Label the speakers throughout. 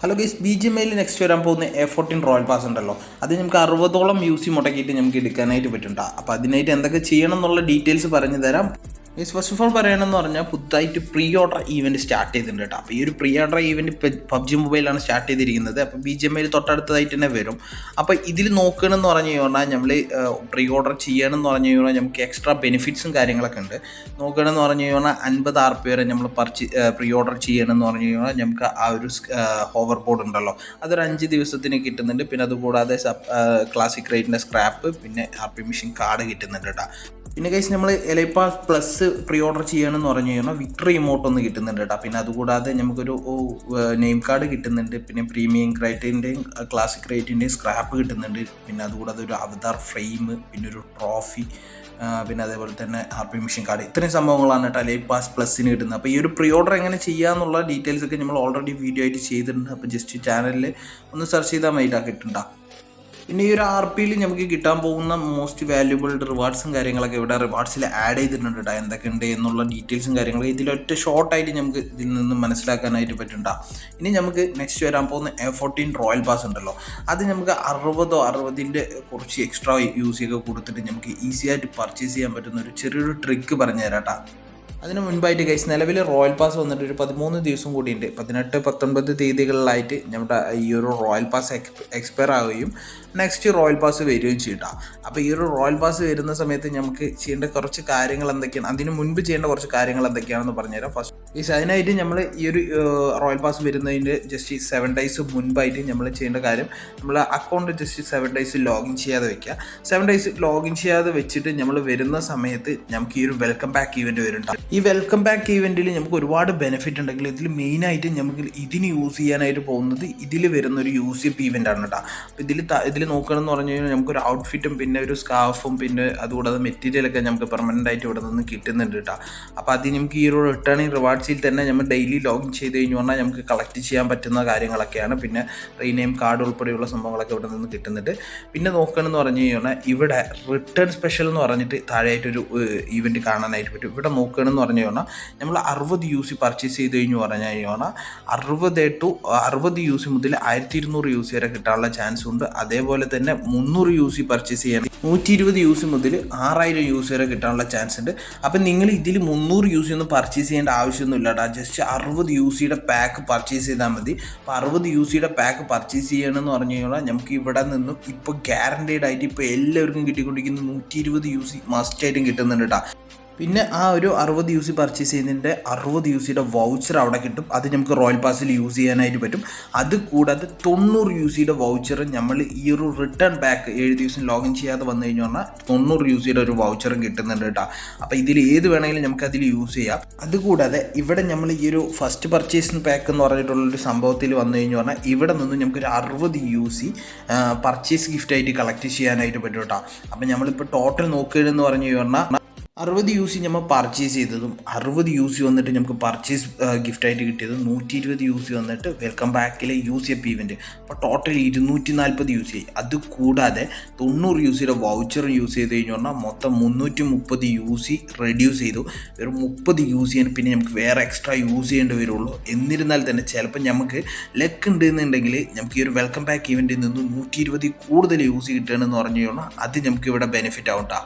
Speaker 1: Hello guys B G M ഐയിൽ next വരാൻ പോകുന്ന എ ഫോർട്ടീൻ റോയൽ പാസ് ഉണ്ടല്ലോ. അത് നമുക്ക് അറുപതോളം യൂസി മുടക്കിയിട്ട് നമുക്ക് എടുക്കാനായിട്ട് പറ്റുന്നുണ്ട് അപ്പോൾ അതിനായിട്ട് എന്തൊക്കെ ചെയ്യണം എന്നുള്ള ഡീറ്റെയിൽസ് പറഞ്ഞു തരാം. ഗൈസ് ഫസ്റ്റ് ഓഫ് ഓൾ പറയണമെന്ന് പറഞ്ഞാൽ പുതുതായിട്ട് പ്രീ ഓർഡർ ഈവന്റ് സ്റ്റാർട്ട് ചെയ്തിട്ടുണ്ട് കേട്ടോ. അപ്പോൾ ഈ ഒരു പ്രീ ഓർഡർ ഈവന്റ് പബ്ജി മൊബൈലാണ് സ്റ്റാർട്ട് ചെയ്തിരിക്കുന്നത്. അപ്പോൾ ബി ജി എം ഐയിൽ തൊട്ടടുത്തതായിട്ട് തന്നെ വരും. അപ്പോൾ ഇതിൽ നോക്കണമെന്ന് പറഞ്ഞു കഴിഞ്ഞാൽ നമ്മൾ പ്രീ ഓർഡർ ചെയ്യണമെന്ന് പറഞ്ഞു കഴിഞ്ഞാൽ നമുക്ക് എക്സ്ട്രാ ബെനിഫിറ്റ്സും കാര്യങ്ങളൊക്കെ ഉണ്ട്. നോക്കണമെന്ന് പറഞ്ഞു കഴിഞ്ഞാൽ അൻപത് ആർ പി വരെ നമ്മൾ പർച്ചേ പ്രീ ഓർഡർ ചെയ്യണമെന്ന് പറഞ്ഞു കഴിഞ്ഞാൽ നമുക്ക് ആ ഒരു ഹോവർ ബോർഡ് ഉണ്ടല്ലോ. അതൊരു അഞ്ച് ദിവസത്തിന് കിട്ടുന്നുണ്ട്. പിന്നെ അതുകൂടാതെ ക്ലാസിക് റേറ്റിന്റെ സ്ക്രാപ്പ് പിന്നെ ആർ പി മെഷീൻ കാർഡ് കിട്ടുന്നുണ്ട് കേട്ടോ. പിന്നെ കഴിച്ച് നമ്മൾ എലൈപ്പാസ് പ്ലസ് പ്രീ ഓർഡർ ചെയ്യണമെന്ന് പറഞ്ഞു കഴിഞ്ഞാൽ വിക്ടറി ഇമോട്ട് ഒന്ന് കിട്ടുന്നുണ്ട് കേട്ടോ പിന്നെ അതുകൂടാതെ നമുക്കൊരു നെയിം കാർഡ് കിട്ടുന്നുണ്ട്. പിന്നെ പ്രീമിയം ക്രൈറ്റിന്റെയും ക്ലാസിക് റേറ്റിന്റെയും സ്ക്രാപ്പ് കിട്ടുന്നുണ്ട്. പിന്നെ അതുകൂടാതെ ഒരു അവതാർ ഫ്രെയിം പിന്നെ ഒരു ട്രോഫി പിന്നെ അതേപോലെ തന്നെ ആർ പി മെഷീൻ കാർഡ് ഇത്രയും സംഭവങ്ങളാണ് കേട്ടോ ലൈഫ് പാസ് പ്ലസ്സിന് കിട്ടുന്നത്. അപ്പോൾ ഈ ഒരു പ്രീ ഓർഡർ എങ്ങനെ ചെയ്യാന്നുള്ള ഡീറ്റെയിൽസ് ഒക്കെ നമ്മൾ ഓൾറെഡി വീഡിയോ ആയിട്ട് ചെയ്തിട്ടുണ്ട്. അപ്പോൾ ജസ്റ്റ് ചാനലിൽ ഒന്ന് സെർച്ച് ചെയ്താൽ മൈറ്റാ കിട്ടുന്നുണ്ടാവും പിന്നെ ഈ ഒരു ആർ പിയിൽ നമുക്ക് കിട്ടാൻ പോകുന്ന മോസ്റ്റ് വാല്യുബിൾ റിവാർഡ്സും കാര്യങ്ങളൊക്കെ ഇവിടെ റിവാർഡ്സിൽ ആഡ് ചെയ്തിട്ടുണ്ട് കേട്ടോ എന്തൊക്കെയുണ്ട് എന്നുള്ള ഡീറ്റെയിൽസും കാര്യങ്ങളൊക്കെ ഇതിലൊറ്റ ഷോർട്ടായിട്ട് നമുക്ക് ഇതിൽ നിന്ന് മനസ്സിലാക്കാനായിട്ട് പറ്റുന്നുണ്ടാ ഇനി നമുക്ക് നെക്സ്റ്റ് വരാൻ പോകുന്ന എ ഫോർട്ടീൻ റോയൽ പാസ് ഉണ്ടല്ലോ. അത് നമുക്ക് അറുപതോ അറുപതിന്റെ കുറച്ച് എക്സ്ട്രാ യൂസ് ഒക്കെ കൊടുത്തിട്ട് നമുക്ക് ഈസി ആയിട്ട് പർച്ചേസ് ചെയ്യാൻ പറ്റുന്ന ഒരു ചെറിയൊരു ട്രിക്ക് പറഞ്ഞു കേട്ടോ അതിന് മുൻപായിട്ട് ഗൈസ് നിലവിൽ റോയൽ പാസ് വന്നിട്ട് ഒരു പതിമൂന്ന് ദിവസം കൂടിയുണ്ട്. പതിനെട്ട് പത്തൊൻപത് തീയതികളിലായിട്ട് നമ്മുടെ ഈ ഒരു റോയൽ പാസ് എക്സ്പയർ ആവുകയും നെക്സ്റ്റ് റോയൽ പാസ് വരികയും ചെയ്യട്ടോ. അപ്പോൾ ഈ ഒരു റോയൽ പാസ് വരുന്ന സമയത്ത് നമുക്ക് ചെയ്യേണ്ട കുറച്ച് കാര്യങ്ങൾ എന്തൊക്കെയാണ്? അതിന് മുൻപ് ചെയ്യേണ്ട കുറച്ച് കാര്യങ്ങൾ എന്തൊക്കെയാണെന്ന് പറഞ്ഞുതരാം. ഫസ്റ്റ് ഗൈസ് അതിനായിട്ട് നമ്മൾ ഈ ഒരു റോയൽ പാസ് വരുന്നതിന്റെ ജസ്റ്റ് ഈ സെവൻ ഡേയ്സ് മുൻപായിട്ട് നമ്മൾ ചെയ്യേണ്ട കാര്യം നമ്മൾ account just seven days login ചെയ്യാതെ വെക്കുക. സെവൻ ഡേയ്സ് ലോഗിൻ ചെയ്യാതെ വെച്ചിട്ട് നമ്മൾ വരുന്ന സമയത്ത് നമുക്ക് ഈ ഒരു വെൽക്കം ബാക്ക് ഇവന്റ് വരുന്നുണ്ട് ഈ വെൽക്കം ബാക്ക് ഈവെന്റിൽ നമുക്ക് ഒരുപാട് ബെനിഫിറ്റ് ഉണ്ടെങ്കിൽ ഇതിൽ മെയിനായിട്ട് നമുക്ക് ഇതിന് യൂസ് ചെയ്യാനായിട്ട് പോകുന്നത് ഇതിൽ വരുന്ന ഒരു യൂസ് ഇപ്പ് ഈവെന്റ് ആണ് കേട്ടോ അപ്പോൾ ഇതിൽ ഇതിൽ നോക്കണമെന്ന് പറഞ്ഞു കഴിഞ്ഞാൽ നമുക്കൊരു ഔട്ട്ഫിറ്റും പിന്നെ ഒരു സ്കാർഫും പിന്നെ അതുകൂടാതെ മെറ്റീരിയലൊക്കെ നമുക്ക് പെർമനന്റ് ആയിട്ട് ഇവിടെ നിന്ന് കിട്ടുന്നുണ്ട് കേട്ടോ അപ്പോൾ അത് നമുക്ക് ഈ ഒരു റിട്ടേണിങ് റിവാർഡ്സിൽ തന്നെ നമ്മൾ ഡെയിലി ലോഗിൻ ചെയ്ത് കഴിഞ്ഞു പറഞ്ഞാൽ നമുക്ക് കളക്ട് ചെയ്യാൻ പറ്റുന്ന കാര്യങ്ങളൊക്കെയാണ്. പിന്നെ റീനെയിം കാർഡ് ഉൾപ്പെടെയുള്ള സംഭവങ്ങളൊക്കെ ഇവിടെ നിന്ന് കിട്ടുന്നുണ്ട്. പിന്നെ നോക്കണമെന്ന് പറഞ്ഞു കഴിഞ്ഞാൽ ഇവിടെ റിട്ടേൺ സ്പെഷ്യൽ എന്ന് പറഞ്ഞിട്ട് താഴെയായിട്ടൊരു ഇവന്റ് കാണാനായിട്ട് പറ്റും. ഇവിടെ നോക്കണമെന്ന് പറഞ്ഞു കഴിഞ്ഞാൽ നമ്മൾ അറുപത് യു സി പർച്ചേസ് ചെയ്ത് കഴിഞ്ഞു പറഞ്ഞു കഴിഞ്ഞാൽ അറുപത് ടു അറുപത് യു സി മുതൽ ആയിരത്തി ഇരുന്നൂറ് യു സി വരെ കിട്ടാനുള്ള ചാൻസ് ഉണ്ട്. അതേപോലെ തന്നെ മുന്നൂറ് യു സി പർച്ചേസ് ചെയ്യാൻ നൂറ്റി ഇരുപത് യു സി മുതൽ ആറായിരം യു സി വരെ കിട്ടാനുള്ള ചാൻസ് ഉണ്ട്. അപ്പം നിങ്ങൾ ഇതിൽ മുന്നൂറ് യു സി ഒന്നും പർച്ചേസ് ചെയ്യേണ്ട ആവശ്യമൊന്നുമില്ല കേട്ടോ ജസ്റ്റ് അറുപത് യു സിയുടെ പാക്ക് പർച്ചേസ് ചെയ്താൽ മതി. അപ്പോൾ അറുപത് യു സിയുടെ പാക്ക് പർച്ചേസ് ചെയ്യണമെന്ന് പറഞ്ഞു കഴിഞ്ഞാൽ നമുക്ക് ഇവിടെ നിന്നും ഇപ്പോൾ ഗ്യാരണ്ടീഡ് ആയിട്ട് ഇപ്പോൾ എല്ലാവർക്കും കിട്ടിക്കൊണ്ടിരിക്കുന്ന നൂറ്റി ഇരുപത് യു സി മസ്റ്റായിട്ടും കിട്ടുന്നുണ്ട് കേട്ടോ പിന്നെ ആ ഒരു അറുപത് യു സി പർച്ചേസ് ചെയ്യുന്നതിന്റെ അറുപത് യു സിയുടെ വൗച്ചർ അവിടെ കിട്ടും. അത് നമുക്ക് റോയൽ പാസിൽ യൂസ് ചെയ്യാനായിട്ട് പറ്റും. അത് കൂടാതെ തൊണ്ണൂറ് യു സിയുടെ വൗച്ചർ നമ്മൾ ഈ ഒരു റിട്ടേൺ ബാക്ക് ഏഴ് ദിവസം ലോഗിൻ ചെയ്യാതെ വന്നു കഴിഞ്ഞു പറഞ്ഞാൽ തൊണ്ണൂറ് യു സിയുടെ ഒരു വൗച്ചറും കിട്ടുന്നുണ്ട് കേട്ടോ. അപ്പോൾ ഇതിൽ ഏത് വേണമെങ്കിലും നമുക്ക് അതിൽ യൂസ് ചെയ്യാം. അതുകൂടാതെ ഇവിടെ നമ്മൾ ഈ ഒരു ഫസ്റ്റ് പർച്ചേസ് പാക്ക് എന്ന് പറഞ്ഞിട്ടുള്ളൊരു സംഭവത്തിൽ വന്നു കഴിഞ്ഞു പറഞ്ഞാൽ ഇവിടെ നിന്ന് നമുക്കൊരു അറുപത് യു സി പർച്ചേസ് ഗിഫ്റ്റായിട്ട് കളക്ട് ചെയ്യാനായിട്ട് പറ്റും കേട്ടോ. അപ്പോൾ നമ്മളിപ്പോൾ ടോട്ടൽ നോക്കുകയെന്ന് പറഞ്ഞു കഴിഞ്ഞാൽ അറുപത് യു സി നമ്മൾ പർച്ചേസ് ചെയ്തതും അറുപത് യു സി വന്നിട്ട് നമുക്ക് പർച്ചേസ് ഗിഫ്റ്റായിട്ട് കിട്ടിയതും നൂറ്റി ഇരുപത് യു സി വന്നിട്ട് വെൽക്കം ബാക്കിലെ യു സി എപ്പ് ഇവന്റ് അപ്പോൾ ടോട്ടൽ ഇരുന്നൂറ്റി നാൽപ്പത് യു സി അത് കൂടാതെ തൊണ്ണൂറ് യു സിയുടെ വൗച്ചർ യൂസ് ചെയ്ത് കഴിഞ്ഞു പറഞ്ഞാൽ മൊത്തം മുന്നൂറ്റി മുപ്പത് യു സി റെഡ്യൂസ് ചെയ്തു. വെറും മുപ്പത് യൂസ് ചെയ്യാൻ പിന്നെ നമുക്ക് വേറെ എക്സ്ട്രാ യൂസ് ചെയ്യേണ്ടി വരുള്ളൂ. എന്നിരുന്നാൽ തന്നെ ചിലപ്പോൾ നമുക്ക് ലക്ക് ഉണ്ട് എന്നുണ്ടെങ്കിൽ നമുക്ക് ഈ ഒരു വെൽക്കം ബാക്ക് ഇവന്റിൽ നിന്ന് നൂറ്റി ഇരുപതിൽ കൂടുതൽ യൂസ് കിട്ടുകയാണെന്ന് പറഞ്ഞു കഴിഞ്ഞാൽ അത് നമുക്ക് ഇവിടെ ബെനിഫിറ്റ് ആവട്ടാ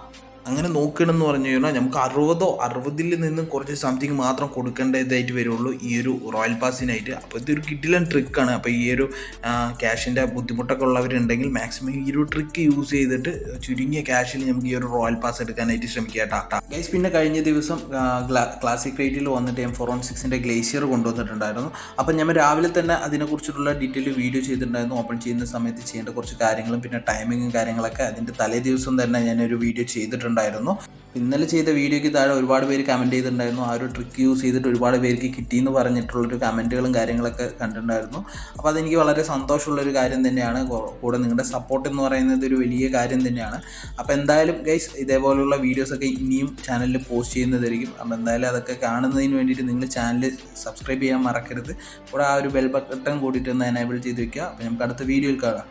Speaker 1: അങ്ങനെ നോക്കണമെന്ന് പറഞ്ഞു കഴിഞ്ഞാൽ നമുക്ക് അറുപതോ അറുപതിൽ നിന്നും കുറച്ച് സംതിങ് മാത്രം കൊടുക്കേണ്ടതായിട്ട് വരുള്ളൂ ഈ ഒരു റോയൽ പാസിനായിട്ട് അപ്പോൾ ഇതൊരു കിട്ടിലൻ ട്രിക്കാണ് അപ്പോൾ ഈ ഒരു ക്യാഷിന്റെ ബുദ്ധിമുട്ടൊക്കെ ഉള്ളവരുണ്ടെങ്കിൽ മാക്സിമം ഈ ഒരു ട്രിക്ക് യൂസ് ചെയ്തിട്ട് ചുരുങ്ങിയ ക്യാഷിൽ നമുക്ക് ഈ ഒരു റോയൽ പാസ് എടുക്കാനായിട്ട് ശ്രമിക്കുക ടാറ്റ. ഗൈസ് പിന്നെ കഴിഞ്ഞ ദിവസം ക്ലാസിക് റേറ്റിൽ വന്നിട്ട് എം ഫോർ വൺ സിക്സിന്റെ ഗ്ലേഷ്യർ കൊണ്ടുവന്നിട്ടുണ്ടായിരുന്നു. അപ്പോൾ ഞാൻ രാവിലെ തന്നെ അതിനെക്കുറിച്ചിട്ടുള്ള ഡീറ്റെയിൽ വീഡിയോ ചെയ്തിട്ടുണ്ടായിരുന്നു. ഓപ്പൺ ചെയ്യുന്ന സമയത്ത് ചെയ്യേണ്ട കുറച്ച് കാര്യങ്ങളും പിന്നെ ടൈമിങ്ങും കാര്യങ്ങളൊക്കെ അതിന്റെ തലേ ദിവസം തന്നെ ഞാനൊരു വീഡിയോ ചെയ്തിട്ടുണ്ട് ഉണ്ടായിരുന്നു. ഇന്നലെ ചെയ്ത വീഡിയോയ്ക്ക് താഴെ ഒരുപാട് പേര് കമന്റ് ചെയ്തിട്ടുണ്ടായിരുന്നു. ആ ഒരു ട്രിക്ക് യൂസ് ചെയ്തിട്ട് ഒരുപാട് പേർക്ക് കിട്ടിയെന്ന് പറഞ്ഞിട്ടുള്ളൊരു കമന്റുകളും കാര്യങ്ങളൊക്കെ കണ്ടിട്ടുണ്ടായിരുന്നു. അപ്പോൾ അതെനിക്ക് വളരെ സന്തോഷമുള്ളൊരു കാര്യം തന്നെയാണ്. കൂടെ നിങ്ങളുടെ സപ്പോർട്ട് എന്ന് പറയുന്നത് ഒരു വലിയ കാര്യം തന്നെയാണ്. അപ്പോൾ എന്തായാലും ഗൈസ് ഇതേപോലുള്ള വീഡിയോസൊക്കെ ഇനിയും ചാനലിൽ പോസ്റ്റ് ചെയ്യുന്നതായിരിക്കും. അപ്പോൾ എന്തായാലും അതൊക്കെ കാണുന്നതിന് വേണ്ടിയിട്ട് നിങ്ങൾ ചാനൽ സബ്സ്ക്രൈബ് ചെയ്യാൻ മറക്കരുത്. കൂടെ ആ ഒരു ബെൽ ബട്ടൺ കൂടിയിട്ട് ഒന്ന് എനേബിൾ ചെയ്ത് വെക്കുക. അപ്പോൾ നമുക്ക് അടുത്ത വീഡിയോയിൽ കാണാം.